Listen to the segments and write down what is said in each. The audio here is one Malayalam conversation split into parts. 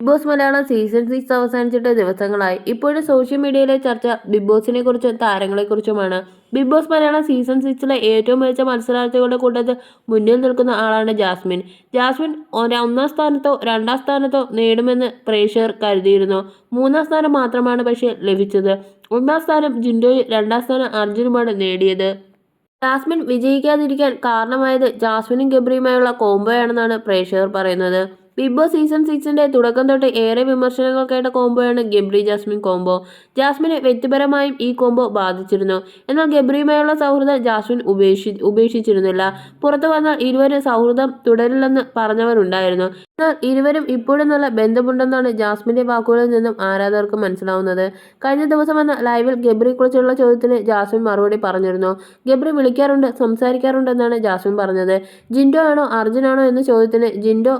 Big boss Malayalam season six അവസാനിച്ചിട്ട് ദിവസങ്ങളായി. ഇപ്പോഴും സോഷ്യൽ മീഡിയയിലെ ചർച്ച ബിഗ് ബോസിനെ കുറിച്ചും താരങ്ങളെക്കുറിച്ചുമാണ് ബിഗ് ബോസ് മലയാളം സീസൺ സിക്സിലെ ഏറ്റവും മികച്ച മത്സരാർത്ഥികളുടെ കൂട്ടത്തിൽ മുന്നിൽ നിൽക്കുന്ന ആളാണ് ജാസ്മിൻ. ജാസ്മിൻ ഒന്നാം സ്ഥാനത്തോ രണ്ടാം സ്ഥാനത്തോ നേടുമെന്ന് പ്രേക്ഷകർ കരുതിയിരുന്നു. മൂന്നാം സ്ഥാനം മാത്രമാണ് പക്ഷേ ലഭിച്ചത്. ഒന്നാം സ്ഥാനം ജിൻഡോയും രണ്ടാം സ്ഥാനം അർജുനുമാണ് നേടിയത്. ജാസ്മിൻ വിജയിക്കാതിരിക്കാൻ കാരണമായത് ജാസ്മിനും ഗബ്രിയുമായുള്ള കോംബോയാണെന്നാണ് പ്രേക്ഷകർ പറയുന്നത്. ബിഗ് ബോസ് സീസൺ സിക്സിന്റെ തുടക്കം തൊട്ട് ഏറെ വിമർശനങ്ങൾ കേട്ട കോംബോയാണ് ഗബ്രി ജാസ്മിൻ കോംബോ. ജാസ്മിനെ വ്യക്തിപരമായും ഈ കോംബോ ബാധിച്ചിരുന്നു. എന്നാൽ ഗബ്രിയുമായുള്ള സൗഹൃദം ജാസ്മിൻ ഉപേക്ഷി ഉപേക്ഷിച്ചിരുന്നില്ല. പുറത്തു വന്നാൽ ഇരുവരും സൗഹൃദം തുടരില്ലെന്ന് പറഞ്ഞവരുണ്ടായിരുന്നു. എന്നാൽ ഇരുവരും ഇപ്പോഴും നല്ല ബന്ധമുണ്ടെന്നാണ് ജാസ്മിന്റെ വാക്കുകളിൽ നിന്നും ആരാധകർക്ക് മനസ്സിലാവുന്നത്. കഴിഞ്ഞ ദിവസം വന്ന ലൈവിൽ ഗബ്രിയെക്കുറിച്ചുള്ള ചോദ്യത്തിന് ജാസ്മിൻ മറുപടി പറഞ്ഞിരുന്നു. ഗബ്രി വിളിക്കാറുണ്ട് സംസാരിക്കാറുണ്ടെന്നാണ് ജാസ്മിൻ പറഞ്ഞത്. ജിൻഡോ ആണോ അർജുനാണോ എന്ന ചോദ്യത്തിന് ജിൻഡോ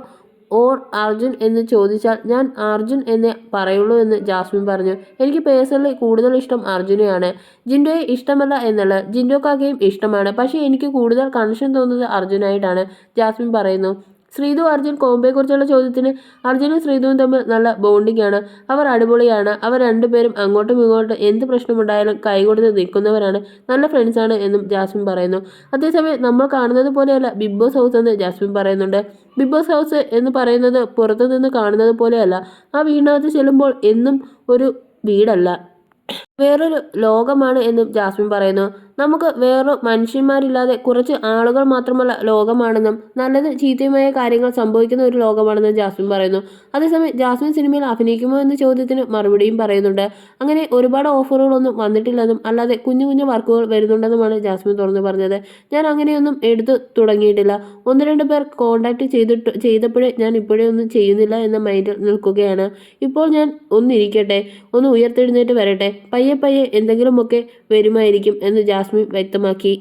ഓർ അർജുൻ എന്ന് ചോദിച്ചാൽ ഞാൻ അർജുൻ എന്നേ പറയുള്ളൂ എന്ന് ജാസ്മിൻ പറഞ്ഞു. എനിക്ക് പേഴ്സണലി കൂടുതൽ ഇഷ്ടം അർജുനെയാണ്. ജിൻഡോയെ ഇഷ്ടമല്ല എന്നല്ല ജിൻഡോക്കാക്കയും ഇഷ്ടമാണ്. പക്ഷേ എനിക്ക് കൂടുതൽ കണക്ഷൻ തോന്നുന്നത് അർജുനായിട്ടാണ് ജാസ്മിൻ പറയുന്നു. ശ്രീതു അർജുൻ കോമ്പയെക്കുറിച്ചുള്ള ചോദ്യത്തിന് അർജുനും ശ്രീതുവും തമ്മിൽ നല്ല ബോണ്ടിംഗ് ആണ്. അവർ അടിപൊളിയാണ്. അവർ രണ്ടുപേരും അങ്ങോട്ടും ഇങ്ങോട്ടും എന്ത് പ്രശ്നമുണ്ടായാലും കൈകൊടുത്ത് നിൽക്കുന്നവരാണ്. നല്ല ഫ്രണ്ട്സാണ് എന്നും ജാസ്മിൻ പറയുന്നു. അതേസമയം നമ്മൾ കാണുന്നത് പോലെയല്ല ബിഗ് ബോസ് ഹൗസ് എന്ന് ജാസ്മിൻ പറയുന്നുണ്ട്. ബിഗ് ബോസ് ഹൗസ് എന്ന് പറയുന്നത് പുറത്തുനിന്ന് കാണുന്നത് പോലെയല്ല. ആ വീടിനകത്ത് ചെല്ലുമ്പോൾ എന്നും ഒരു വീടല്ല. വേറൊരു ലോകമാണ് എന്നും ജാസ്മിൻ പറയുന്നു. നമുക്ക് വേറെ മനുഷ്യന്മാരില്ലാതെ കുറച്ച് ആളുകൾ മാത്രമല്ല ലോകമാണെന്നും നല്ലത് ചീത്തയുമായ കാര്യങ്ങൾ സംഭവിക്കുന്ന ഒരു ലോകമാണെന്നും ജാസ്മിൻ പറയുന്നു. അതേസമയം ജാസ്മിൻ സിനിമയിൽ അഭിനയിക്കുമോ എന്ന ചോദ്യത്തിന് മറുപടിയും പറയുന്നുണ്ട്. അങ്ങനെ ഒരുപാട് ഓഫറുകളൊന്നും വന്നിട്ടില്ലെന്നും അല്ലാതെ കുഞ്ഞു കുഞ്ഞു വർക്കുകൾ വരുന്നുണ്ടെന്നുമാണ് ജാസ്മിൻ തുറന്നു പറഞ്ഞത്. ഞാൻ അങ്ങനെയൊന്നും എടുത്തു തുടങ്ങിയിട്ടില്ല. ഒന്ന് രണ്ട് പേർ കോണ്ടാക്ട് ചെയ്തിട്ട് ചെയ്തപ്പോഴേ ഞാൻ ഇപ്പോഴേ ഒന്നും ചെയ്യുന്നില്ല എന്ന മൈൻഡിൽ നിൽക്കുകയാണ്. ഇപ്പോൾ ഞാൻ ഒന്നിരിക്കട്ടെ ഒന്ന് ഉയർത്തെഴുന്നേറ്റ് വരട്ടെ പയ്യെ പയ്യെ എന്തെങ്കിലുമൊക്കെ വരുമായിരിക്കും എന്ന് ജാസ്മിൻ വ്യക്തമാക്കി.